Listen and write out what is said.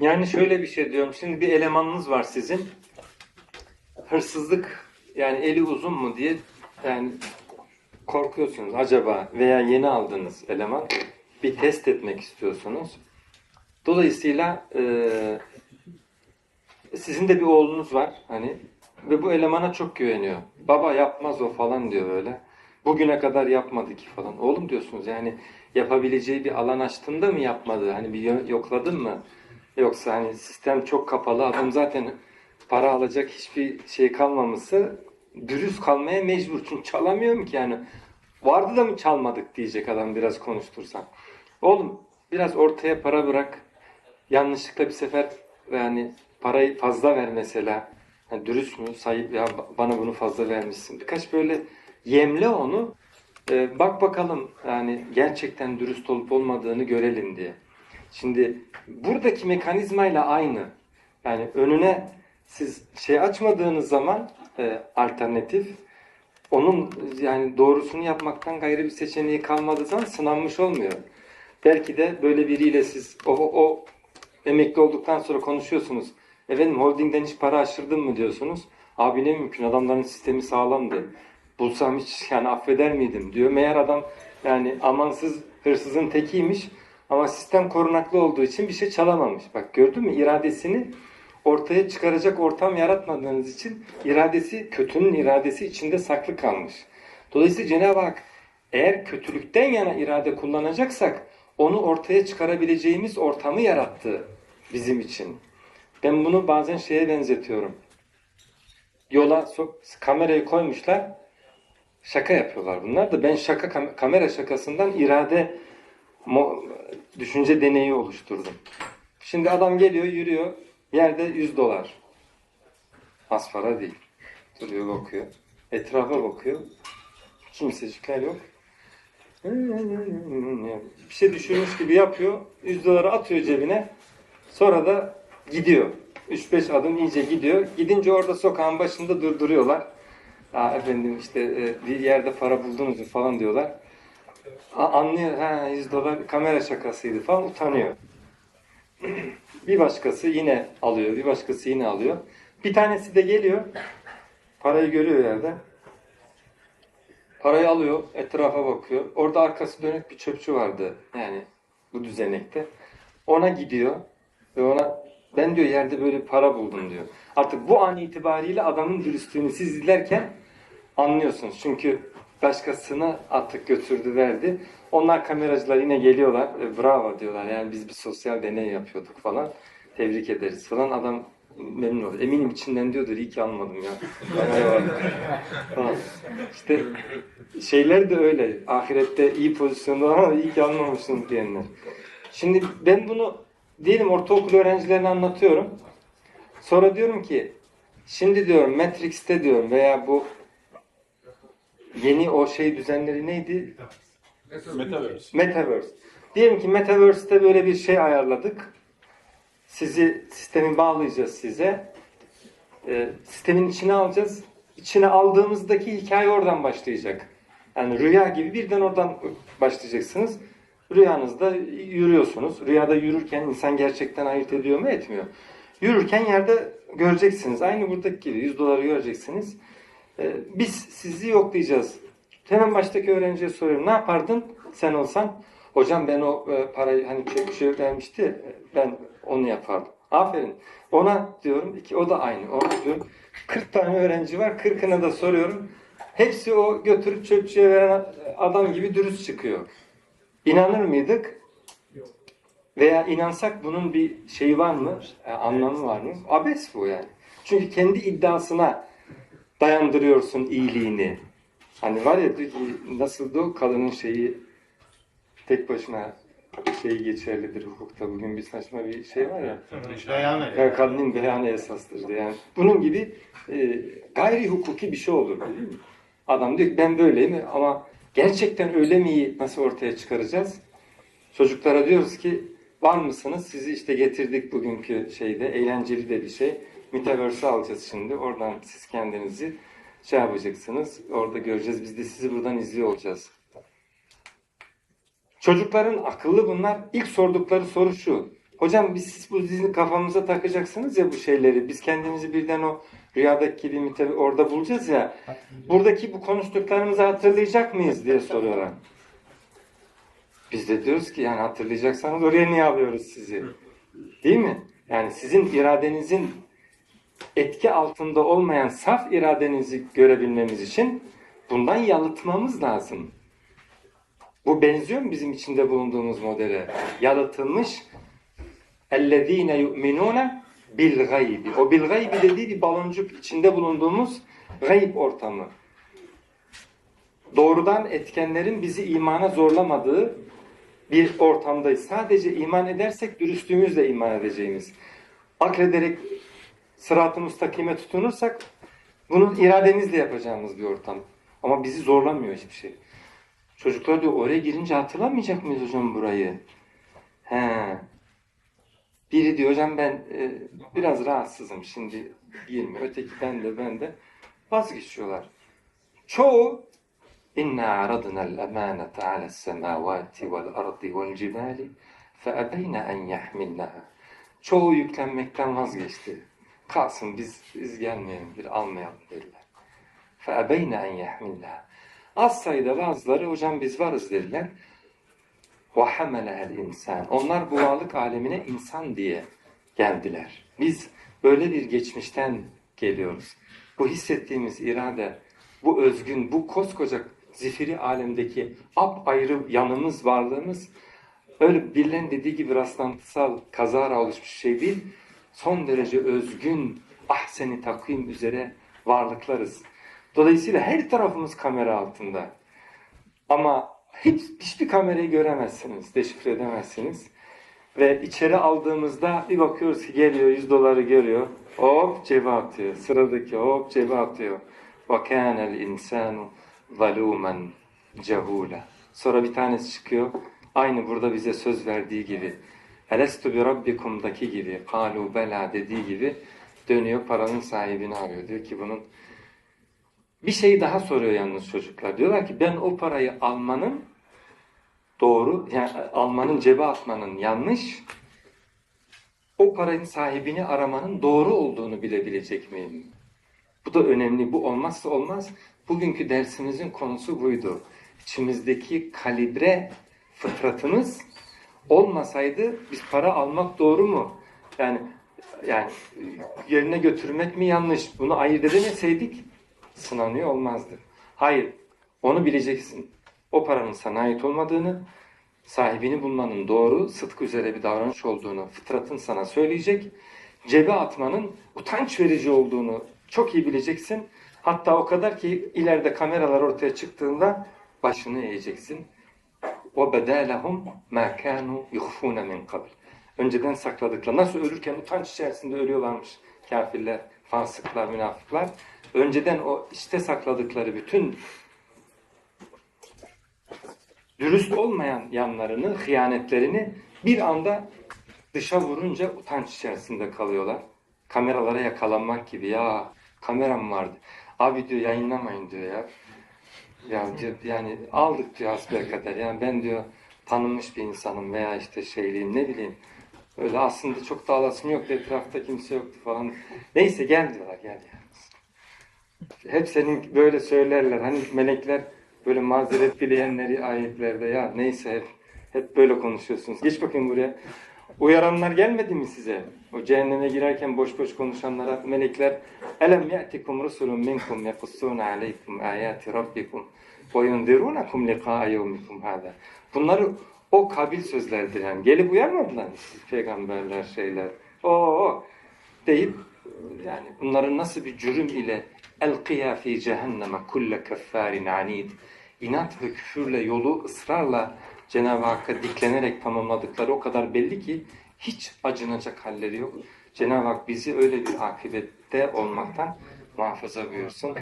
Yani şöyle bir şey diyorum. Şimdi bir elemanınız var sizin. Hırsızlık yani eli uzun mu diye yani korkuyorsunuz acaba veya yeni aldığınız eleman bir test etmek istiyorsunuz. Dolayısıyla eee, sizin de bir oğlunuz var hani ve bu elemana çok güveniyor. Baba yapmaz o falan diyor böyle. Bugüne kadar yapmadı ki falan. Oğlum diyorsunuz yani yapabileceği bir alan açtığında mı yapmadı? Hani bir yo- yokladın mı? Yoksa hani sistem çok kapalı adam zaten para alacak hiçbir şey kalmamışsa dürüst kalmaya mecbur. Çünkü çalamıyorum ki yani. Vardı da mı çalmadık diyecek adam biraz konuştursan. Oğlum biraz ortaya para bırak. Yanlışlıkla bir sefer yani parayı fazla ver mesela. Yani dürüst mü? Sayıp ya bana bunu fazla vermişsin. Birkaç böyle yemle onu. Ee, bak bakalım yani gerçekten dürüst olup olmadığını görelim diye. Şimdi buradaki mekanizmayla aynı. Yani önüne siz şey açmadığınız zaman e, alternatif onun yani doğrusunu yapmaktan gayrı bir seçeneği kalmadığı zaman sınanmış olmuyor. Belki de böyle biriyle siz o, o emekli olduktan sonra konuşuyorsunuz. Efendim holdingden hiç para aşırdın mı diyorsunuz. Abi ne mümkün adamların sistemi sağlamdı. Bulsam hiç yani affeder miydim diyor. Meğer adam yani amansız hırsızın tekiymiş. Ama sistem korunaklı olduğu için bir şey çalamamış. Bak gördün mü iradesini ortaya çıkaracak ortam yaratmadığınız için iradesi kötünün iradesi içinde saklı kalmış. Dolayısıyla Cenab-ı Hak eğer kötülükten yana irade kullanacaksak onu ortaya çıkarabileceğimiz ortamı yarattı bizim için. Ben bunu bazen şeye benzetiyorum. Yola kamerayı koymuşlar. Şaka yapıyorlar bunlar da ben şaka kam- kamera şakasından irade düşünce deneyi oluşturdum. Şimdi adam geliyor, yürüyor. Yerde 100 dolar. Az para değil. Duruyor, bakıyor. Etrafa bakıyor. Kimsecikler yok. Bir şey düşünmüş gibi yapıyor. 100 doları atıyor cebine. Sonra da gidiyor. 3-5 adım iyice gidiyor. Gidince orada sokağın başında durduruyorlar. Aa, efendim işte e, bir yerde para buldunuz mu falan diyorlar. Anlıyor. Ha 100 dolar kamera şakasıydı falan utanıyor. Bir başkası yine alıyor. Bir başkası yine alıyor. Bir tanesi de geliyor. Parayı görüyor yerde. Parayı alıyor. Etrafa bakıyor. Orada arkası dönük bir çöpçü vardı. Yani bu düzenekte. Ona gidiyor. Ve ona ben diyor yerde böyle para buldum diyor. Artık bu an itibariyle adamın dürüstlüğünü siz izlerken anlıyorsunuz. Çünkü başkasını attık götürdü verdi. Onlar kameracılar yine geliyorlar. E, bravo diyorlar. Yani biz bir sosyal deney yapıyorduk falan. Tebrik ederiz falan. Adam memnun oluyor. Eminim içinden diyordur iyi ki almadım ya. İşte şeyler de öyle. Ahirette iyi pozisyonda ama iyi ki almamışsın diyenler. Şimdi ben bunu diyelim ortaokul öğrencilerine anlatıyorum. Sonra diyorum ki şimdi diyorum Matrix'te diyorum veya bu yeni o şey düzenleri neydi? Metaverse. Metaverse. Diyelim ki Metaverse'te böyle bir şey ayarladık. Sizi sistemi bağlayacağız size. Ee, sistemin içine alacağız. İçine aldığımızdaki hikaye oradan başlayacak. Yani rüya gibi birden oradan başlayacaksınız. Rüyanızda yürüyorsunuz. Rüyada yürürken insan gerçekten ayırt ediyor mu etmiyor. Yürürken yerde göreceksiniz. Aynı buradaki gibi 100 doları göreceksiniz. Ee, biz sizi yoklayacağız. Hemen baştaki öğrenciye soruyorum. Ne yapardın sen olsan? Hocam ben o e, parayı hani çok şey vermişti. e, Ben onu yapardım. Aferin. Ona diyorum ki o da aynı. Ona diyorum 40 tane öğrenci var. 40'ına da soruyorum. Hepsi o götürüp çöpçüye veren adam gibi dürüst çıkıyor. İnanır mıydık? Veya inansak bunun bir şeyi var mı? E, anlamı var mı? Abes bu yani. Çünkü kendi iddiasına dayandırıyorsun iyiliğini. Hani var ya nasıldı o kadının şeyi tek başına şeyi geçerlidir hukukta. Bugün bir saçma bir şey var ya. Beyan Ya kadının beyanı esastır diye. Yani bunun gibi e, gayri hukuki bir şey olur değil mi? Adam diyor ki ben böyleyim ama gerçekten öyle miyi nasıl ortaya çıkaracağız? Çocuklara diyoruz ki var mısınız? Sizi işte getirdik bugünkü şeyde. Eğlenceli de bir şey. Metaverse'e alacağız şimdi. Oradan siz kendinizi şey yapacaksınız. Orada göreceğiz. Biz de sizi buradan izliyor olacağız. Çocukların akıllı bunlar. İlk sordukları soru şu. Hocam biz siz bu dizini kafamıza takacaksınız ya bu şeyleri. Biz kendimizi birden o rüyadaki gibi müte- orada bulacağız ya. Buradaki bu konuştuklarımızı hatırlayacak mıyız diye soruyorlar. Biz de diyoruz ki yani hatırlayacaksanız oraya niye alıyoruz sizi? Değil mi? Yani sizin iradenizin etki altında olmayan saf iradenizi görebilmemiz için bundan yalıtmamız lazım. Bu benziyor mu bizim içinde bulunduğumuz modele? Yalıtılmış اَلَّذ۪ينَ يُؤْمِنُونَ بِالْغَيْبِ O bilgaybi dediği bir baloncuk içinde bulunduğumuz gayb ortamı. Doğrudan etkenlerin bizi imana zorlamadığı bir ortamdayız. Sadece iman edersek dürüstlüğümüzle iman edeceğimiz. Aklederek sırat-ı müstakime tutunursak bunu irademizle yapacağımız bir ortam. Ama bizi zorlamıyor hiçbir şey. Çocuklar diyor oraya girince hatırlamayacak mıyız hocam burayı? He. Biri diyor hocam ben e, biraz rahatsızım şimdi girmiyor. Öteki ben de ben de vazgeçiyorlar. Çoğu inna aradna al-amanata ala semavati vel ardi vel cibali fe ebeyne en yahmilnaha. Çoğu yüklenmekten vazgeçti Kalsın biz biz gelmeyelim bir almayalım dediler. Fe ebeyne en yahmilnaha. Az sayıda bazıları hocam biz varız dediler. وَحَمَلَهَا insan. Onlar bu varlık alemine insan diye geldiler. Biz böyle bir geçmişten geliyoruz. Bu hissettiğimiz irade, bu özgün, bu koskoca zifiri alemdeki ap ayrı yanımız, varlığımız öyle birilerinin dediği gibi rastlantısal, kazara oluşmuş şey değil. Son derece özgün, ahseni takvim üzere varlıklarız. Dolayısıyla her tarafımız kamera altında. Ama hiç, hiçbir kamerayı göremezsiniz, deşifre edemezsiniz. Ve içeri aldığımızda bir bakıyoruz ki geliyor 100 doları görüyor. Hop cebe atıyor. Sıradaki hop cebe atıyor. وَكَانَ الْاِنْسَانُ ظَلُومًا جَهُولًا Sonra bir tanesi çıkıyor. Aynı burada bize söz verdiği gibi. Elestu bi rabbikum'daki gibi. Kalu bela dediği gibi dönüyor paranın sahibini arıyor. Diyor ki bunun bir şey daha soruyor yalnız çocuklar. Diyorlar ki ben o parayı almanın doğru, yani almanın cebe atmanın yanlış, o paranın sahibini aramanın doğru olduğunu bilebilecek miyim? Bu da önemli. Bu olmazsa olmaz. Bugünkü dersimizin konusu buydu. İçimizdeki kalibre fıtratımız olmasaydı biz para almak doğru mu? Yani yani yerine götürmek mi yanlış? Bunu ayırt edemeseydik sınanıyor olmazdı. Hayır, onu bileceksin. O paranın sana ait olmadığını, sahibini bulmanın doğru, sıdk üzere bir davranış olduğunu fıtratın sana söyleyecek. Cebe atmanın utanç verici olduğunu çok iyi bileceksin. Hatta o kadar ki ileride kameralar ortaya çıktığında başını eğeceksin. وَبَدَى لَهُمْ مَا كَانُوا يُخْفُونَ مِنْ قَبْلِ Önceden sakladıkları, nasıl ölürken utanç içerisinde ölüyorlarmış kafirler, fasıklar, münafıklar. Önceden o işte sakladıkları bütün dürüst olmayan yanlarını, hıyanetlerini bir anda dışa vurunca utanç içerisinde kalıyorlar. Kameralara yakalanmak gibi ya kameram vardı. Abi diyor yayınlamayın diyor ya. Ya diyor, yani aldık diyor hasbelkader. Yani ben diyor tanınmış bir insanım veya işte şeyliyim ne bileyim. Öyle aslında çok da alasım yoktu. Etrafta kimse yoktu falan. Neyse gel diyorlar gel ya. Hep senin böyle söylerler. Hani melekler böyle mazeret dileyenleri ayetlerde ya neyse hep, hep böyle konuşuyorsunuz. Geç bakayım buraya. Uyaranlar gelmedi mi size? O cehenneme girerken boş boş konuşanlara melekler Elem ye'tikum rusulun minkum yakussuna aleykum ayati rabbikum ve yunzirunakum liqa'a yevmikum hada. Bunları o kabil sözlerdir yani. Gelip uyarmadılar mı siz peygamberler şeyler. Oo deyip yani bunların nasıl bir cürüm ile elqiya fi cehenneme kulle keffarin anid inat ve küfürle yolu ısrarla Cenab-ı Hakk'a diklenerek tamamladıkları o kadar belli ki hiç acınacak halleri yok. Cenab-ı Hak bizi öyle bir akibette olmaktan muhafaza buyursun.